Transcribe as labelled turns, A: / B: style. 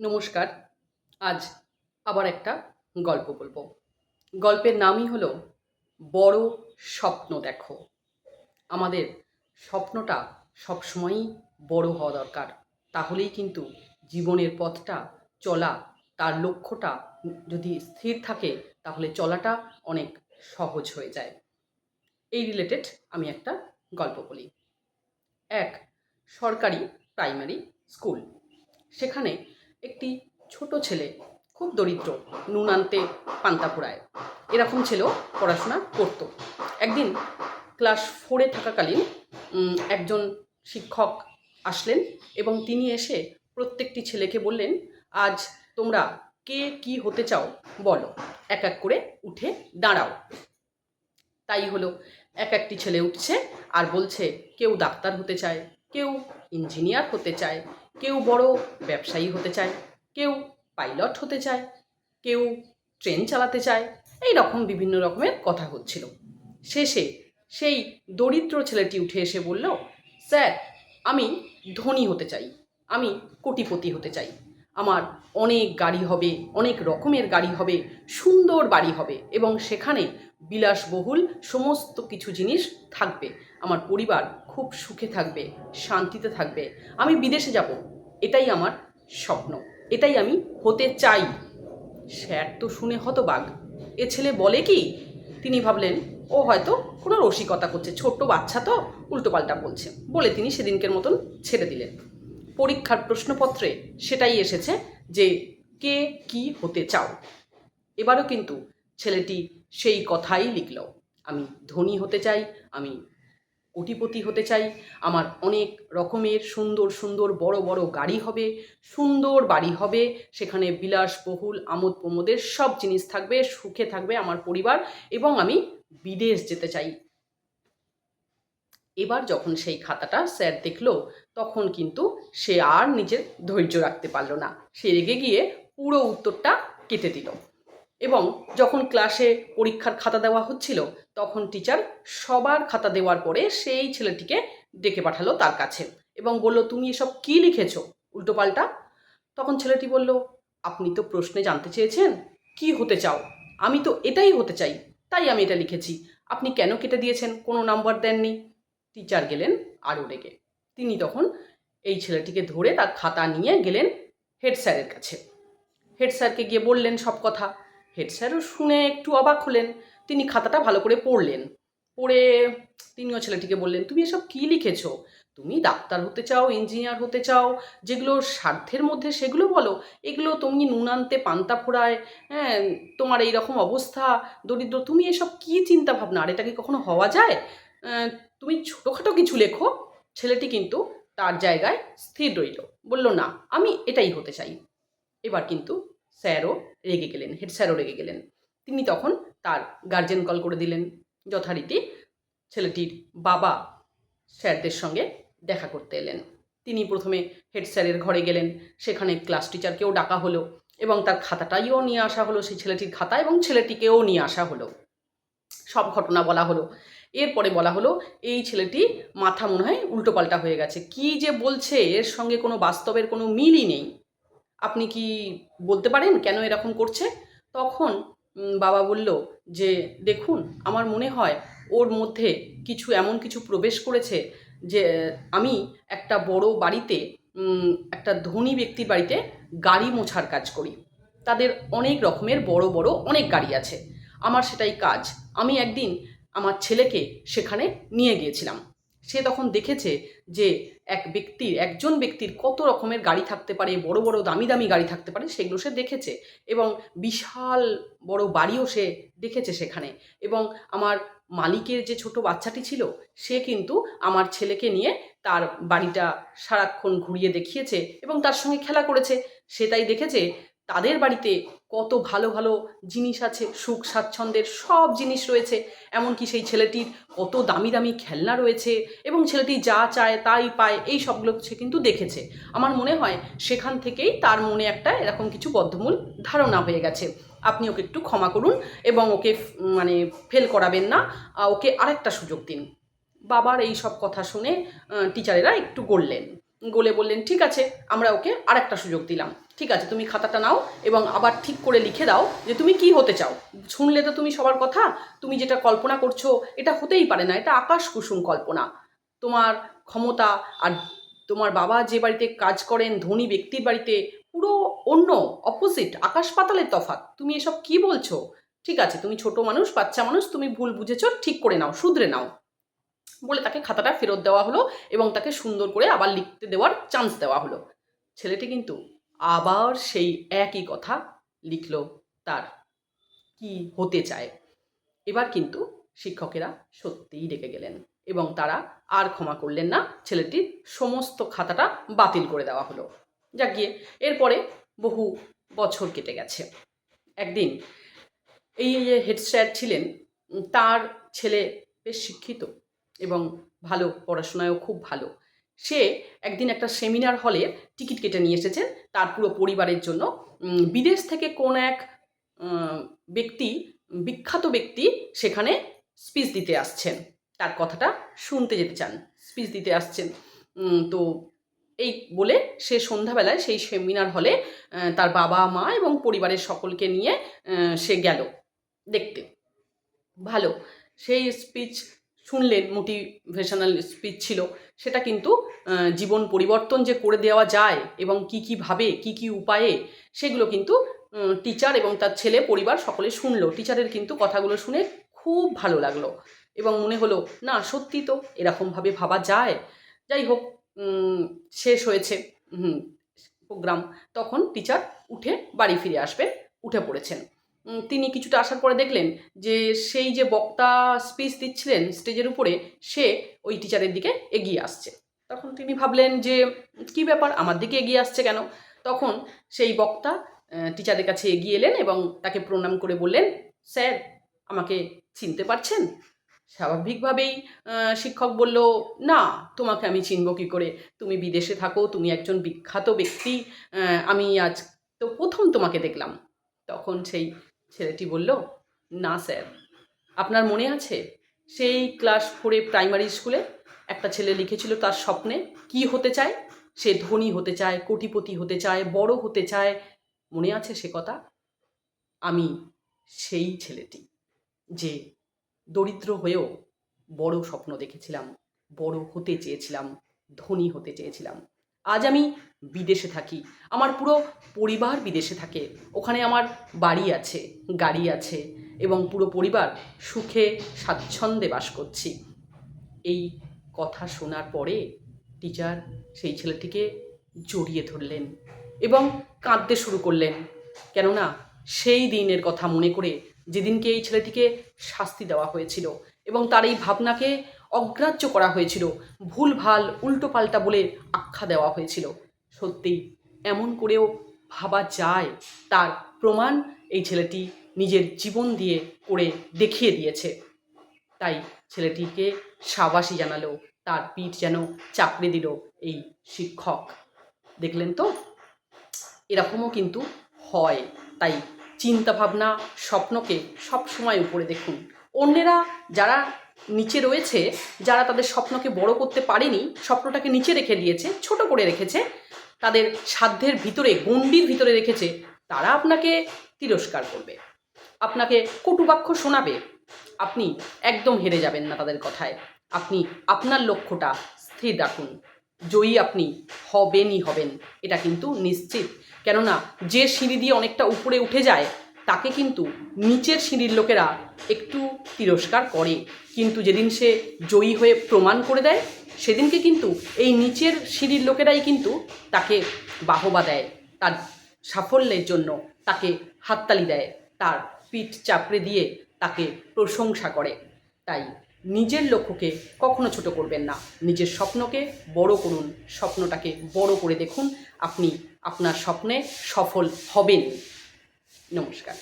A: নমস্কার। আজ আবার একটা গল্প বলব। গল্পের নামই হলো বড় স্বপ্ন দেখো। আমাদের স্বপ্নটা সবসময়ই বড় হওয়া দরকার। তাহলেই কিন্তু জীবনের পথটা চলা, তার লক্ষ্যটা যদি স্থির থাকে, তাহলে চলাটা অনেক সহজ হয়ে যায়। এই রিলেটেড আমি একটা গল্প বলি। এক সরকারি প্রাইমারি স্কুল সেখানে একটি ছোট ছেলে, খুব দরিদ্র নুন আনতে পান্তা ফুরায় এরকম ছেলেও পড়াশোনা করতো। একদিন ক্লাস ফোরে থাকাকালীন একজন শিক্ষক আসলেন এবং তিনি এসে প্রত্যেকটি ছেলেকে বললেন, আজ তোমরা কে কি হতে চাও বলো। এক এক করে উঠে দাঁড়াও। তাই হলো, এক একটি ছেলে উঠছে আর বলছে, কেউ ডাক্তার হতে চায় কেউ ইঞ্জিনিয়ার হতে চায়, কেউ বড় ব্যবসায়ী হতে চায়, কেউ পাইলট হতে চায়, কেউ ট্রেন চালাতে চায় এই রকম বিভিন্ন রকমের কথা হচ্ছিল। শেষে সেই দরিদ্র ছেলেটি উঠে এসে বলল, স্যার, আমি ধনী হতে চাই, আমি কোটিপতি হতে চাই। আমার অনেক গাড়ি হবে, অনেক রকমের গাড়ি হবে, সুন্দর বাড়ি হবে এবং সেখানে বিলাসবহুল সমস্ত কিছু জিনিস থাকবে। আমার পরিবার খুব সুখে থাকবে, শান্তিতে থাকবে। আমি বিদেশে যাব। এটাই আমার স্বপ্ন। এটাই আমি হতে চাই। স্যার তো শুনে হতবাগ এ ছেলে বলে কি? তিনি ভাবলেন, ও হয়তো কোনো রসিকতা করছে। ছোট্ট বাচ্চা তো, উল্টোপাল্টা বলছে। বলে তিনি সেদিনকের মতন ছেড়ে দিলেন। পরীক্ষার প্রশ্নপত্রে সেটাই এসেছে যে, কে কি হতে চাও? এবারও কিন্তু ছেলেটি সেই কথাই লিখল। আমি ধনী হতে চাই। আমি কোটিপতি হতে চাই। আমার অনেক রকমের সুন্দর সুন্দর, বড় বড় গাড়ি হবে, সুন্দর বাড়ি হবে, সেখানে বিলাসবহুল আমোদ প্রমোদের সব জিনিস থাকবে, সুখে থাকবে আমার পরিবার এবং আমি বিদেশ যেতে চাই। এবার যখন সেই খাতাটা স্যার দেখল, তখন কিন্তু সে আর নিজের ধৈর্য রাখতে পারল না। সে রেগে গিয়ে পুরো উত্তরটা কেটে দিল। এবং যখন ক্লাসে পরীক্ষার খাতা দেওয়া হচ্ছিল, তখন টিচার সবার খাতা দেওয়ার পরে সেই ছেলেটিকে ডেকে পাঠালো তার কাছে এবং বলল, তুমি এসব কী লিখেছো? উল্টোপাল্টা তখন ছেলেটি বলল, আপনি তো প্রশ্নে জানতে চেয়েছেন। কি হতে চাও? আমি তো এটাই হতে চাই। তাই আমি এটা লিখেছি। আপনি কেন কেটে দিয়েছেন? কোনো নাম্বার দেননি? টিচার গেলেন আরও রেগে। তিনি তখন এই ছেলেটিকে ধরে তার খাতা নিয়ে গেলেন হেড স্যারের কাছে। হেড স্যারকে গিয়ে বললেন সব কথা। হেড স্যারও শুনে একটু অবাক হলেন। তিনি খাতাটা ভালো করে পড়লেন। পড়ে তিনিও ছেলেটিকে বললেন, তুমি এসব কী লিখেছো? তুমি ডাক্তার হতে চাও, ইঞ্জিনিয়ার হতে চাও, যেগুলো স্বার্থের মধ্যে সেগুলো বলো। এগুলো তুমি নুন আনতে পান্তা ফোড়ায় হ্যাঁ তোমার এই রকম অবস্থা, দরিদ্র, তুমি এসব কী চিন্তা ভাবনা আর এটা কি কখনো হওয়া যায়? তুমি ছোটোখাটো কিছু লেখো। ছেলেটি কিন্তু তার জায়গায় স্থির রইল। বলল, না, আমি এটাই হতে চাই। এবার কিন্তু স্যারও রেগে গেলেন, হেড স্যারও রেগে গেলেন। তিনি তখন তার গার্জেন কল করে দিলেন, যথারীতি ছেলেটির বাবা স্যারদের সঙ্গে দেখা করতে এলেন। তিনি প্রথমে হেড স্যারের ঘরে গেলেন, সেখানে ক্লাস টিচারকেও ডাকা হলো এবং তার খাতাটাইও নিয়ে আসা হলো, সেই ছেলেটির খাতা এবং ছেলেটিকেও নিয়ে আসা হলো। সব ঘটনা বলা হলো। এরপরে বলা হলো, এই ছেলেটি মাথা মনে হয় উল্টোপাল্টা হয়ে গেছে। কি যে বলছে, এর সঙ্গে কোনো বাস্তবের কোনো মিলই নেই। আপনি কি বলতে পারেন কেন এরকম করছে? তখন বাবা বলল যে, দেখুন, আমার মনে হয় ওর মধ্যে কিছু এমন কিছু প্রবেশ করেছে যে, আমি একটা বড় বাড়িতে একটা ধনী ব্যক্তির বাড়িতে গাড়ি মোছার কাজ করি। তাদের অনেক রকমের বড় বড় অনেক গাড়ি আছে। আমার সেটাই কাজ। আমি একদিন আমার ছেলেকে সেখানে নিয়ে গিয়েছিলাম। সে তখন দেখেছে যে এক ব্যক্তির, একজন ব্যক্তির কত রকমের গাড়ি থাকতে পারে, বড় বড়, দামি দামি গাড়ি থাকতে পারে, সেগুলো সে দেখেছে এবং বিশাল বড় বাড়িও সে দেখেছে সেখানে এবং আমার মালিকের যে ছোট বাচ্চাটি ছিল, সে কিন্তু আমার ছেলেকে নিয়ে তার বাড়িটা সারাক্ষণ ঘুরিয়ে দেখিয়েছে এবং তার সঙ্গে খেলা করেছে। সে তাই দেখেছে তাদের বাড়িতে কত ভালো ভালো জিনিস আছে, সুখ স্বাচ্ছন্দ্যের সব জিনিস রয়েছে। এমনকি সেই ছেলেটির কত দামি দামি খেলনা রয়েছে এবং ছেলেটি যা চায় তাই পায়, এই সবগুলো সে কিন্তু দেখেছে। আমার মনে হয় সেখান থেকেই তার মনে একটা এরকম কিছু বদ্ধমূল ধারণা হয়ে গেছে। আপনি ওকে একটু ক্ষমা করুন এবং ওকে মানে ফেল করাবেন না। ওকে আরেকটা সুযোগ দিন। বাবার এই সব কথা শুনে টিচারেরা একটু গড়লেন। বলে বললেন, ঠিক আছে, আমরা ওকে আর একটা সুযোগ দিলাম। ঠিক আছে, তুমি খাতাটা নাও এবং আবার ঠিক করে লিখে দাও যে তুমি কি হতে চাও। শুনলে তো তুমি সবার কথা, তুমি যেটা কল্পনা করছ, এটা হতেই পারে না, এটা আকাশ কুসুম কল্পনা। তোমার ক্ষমতা আর তোমার বাবা যে বাড়িতে কাজ করেন, ধনী ব্যক্তির বাড়িতে পুরো অন্য অপোজিট আকাশ পাতালের তফাৎ। তুমি এসব কি বলছো? ঠিক আছে, তুমি ছোট মানুষ, বাচ্চা মানুষ, তুমি ভুল বুঝেছ, ঠিক করে নাও, শুধরে নাও। বলে তাকে খাতাটা ফেরত দেওয়া হলো এবং তাকে সুন্দর করে আবার লিখতে দেওয়ার চান্স দেওয়া হলো। ছেলেটি কিন্তু আবার সেই একই কথা লিখলো তার। কি হতে চায়? এবার কিন্তু শিক্ষকেরা সত্যিই ডেকে গেলেন এবং তারা আর ক্ষমা করলেন না। ছেলেটির সমস্ত খাতাটা বাতিল করে দেওয়া হলো। যাক গিয়ে, এরপরে বহু বছর কেটে গেছে। একদিন এই যে হেড স্যার ছিলেন, তার ছেলে বেশ শিক্ষিত। এবং ভালো, পড়াশোনায়ও খুব ভালো। সে একদিন একটা সেমিনার হলে টিকিট কেটে নিয়ে এসেছেন তার পুরো পরিবারের জন্য। বিদেশ থেকে কোন এক ব্যক্তি, বিখ্যাত ব্যক্তি সেখানে স্পিচ দিতে আসছেন। তার কথাটা শুনতে যেতে চান স্পিচ দিতে আসছেন। তো এই বলে সে সন্ধ্যাবেলায় সেই সেমিনার হলে তার বাবা, মা এবং পরিবারের সকলকে নিয়ে সে গেল দেখতে। ভালো। সেই স্পিচ শুনলেন মোটিভেশনাল স্পিচ ছিল। সেটা কিন্তু জীবন পরিবর্তন যে করে দেওয়া যায় এবং কি কি ভাবে, কি কি উপায়ে, সেগুলো কিন্তু টিচার এবং তার ছেলে পরিবার সকলে শুনলো। টিচারের কিন্তু কথাগুলো শুনে খুব ভালো লাগল এবং মনে হলো, না, সত্যি তো এরকমভাবে ভাবা যায়। যাই হোক শেষ হয়েছে প্রোগ্রাম তখন টিচার উঠে বাড়ি ফিরে আসবেন উঠে পড়েছেন। তিনি কিছুটা আসার পরে দেখলেন যে সেই যে বক্তা স্পিচ দিচ্ছিলেন স্টেজের উপরে, সে ওই টিচারের দিকে এগিয়ে আসছে। তখন তিনি ভাবলেন যে, কি ব্যাপার? আমার দিকে এগিয়ে আসছে কেন? তখন সেই বক্তা টিচারের কাছে এগিয়ে এলেন এবং তাকে প্রণাম করে বললেন, স্যার, আমাকে চিনতে পারছেন? স্বাভাবিকভাবেই শিক্ষক বলল, না, তোমাকে আমি চিনব কী করে? তুমি বিদেশে থাকো, তুমি একজন বিখ্যাত ব্যক্তি আমি আজ তো প্রথম তোমাকে দেখলাম। তখন সেই ছেলেটি বলল, না, স্যার। আপনার মনে আছে সেই ক্লাস ফোরে প্রাইমারি স্কুলে একটা ছেলে লিখেছিল তার স্বপ্নে কি হতে চায়? সে ধনী হতে চায়, কোটিপতি হতে চায়, বড় হতে চায়। মনে আছে সে কথা? আমি সেই ছেলেটি যে দরিদ্র হয়েও বড় স্বপ্ন দেখেছিলাম, বড় হতে চেয়েছিলাম, ধনী হতে চেয়েছিলাম। আজ আমি বিদেশে থাকি। আমার পুরো পরিবার বিদেশে থাকে। ওখানে আমার বাড়ি আছে, গাড়ি আছে এবং পুরো পরিবার সুখে স্বাচ্ছন্দ্যে বাস করছি। এই কথা শোনার পরে টিচার সেই ছেলেটিকে জড়িয়ে ধরলেন এবং কাঁদতে শুরু করলেন। কেননা সেই দিনের কথা মনে করে যেদিনকে এই ছেলেটিকে শাস্তি দেওয়া হয়েছিল এবং তার এই ভাবনাকে অগ্রাহ্য করা হয়েছিল। ভুল ভুলভাল উল্টোপাল্টা বলে আখ্যা দেওয়া হয়েছিল। সত্যি এমন করেও ভাবা যায়, তার প্রমাণ এই ছেলেটি নিজের জীবন দিয়ে করে দেখিয়ে দিয়েছে। তাই ছেলেটিকে সাবাসী জানালো, তার পিঠ যেন চাপড়ে দিল এই শিক্ষক। দেখলেন তো? এরকমও কিন্তু হয়। তাই চিন্তা ভাবনা স্বপ্নকে সবসময় উপরে দেখুন। অন্যেরা যারা নিচে রয়েছে, যারা তাদের স্বপ্নকে বড় করতে পারেনি, স্বপ্নটাকে নিচে রেখে দিয়েছে, ছোট করে রেখেছে, তাদের সাধ্যের ভিতরে, গণ্ডির ভিতরে রেখেছে, তারা আপনাকে তিরস্কার করবে। আপনাকে কটুবাক্য শোনাবে, আপনি একদম হেরে যাবেন না তাদের কথায়। আপনি আপনার লক্ষ্যটা স্থির রাখুন। জয়ী আপনি হবেনই হবেন, এটা কিন্তু নিশ্চিত। কেননা, যে সিঁড়ি দিয়ে অনেকটা উপরে উঠে যায় তাকে কিন্তু নিচের সিঁড়ির লোকেরা একটু তিরস্কার করে। কিন্তু যেদিন সে জয়ী হয়ে প্রমাণ করে দেয়, সেদিনকে কিন্তু এই নিচের সিঁড়ির লোকেরাই কিন্তু তাকে বাহবা দেয়। তার সাফল্যের জন্য তাকে হাততালি দেয়। তার পিঠ চাপড়ে দিয়ে তাকে প্রশংসা করে। তাই নিজের লক্ষ্যকে কখনো ছোট করবেন না। নিজের স্বপ্নকে বড় করুন। স্বপ্নটাকে বড় করে দেখুন। আপনি আপনার স্বপ্নে সফল হবেন। নমস্কার।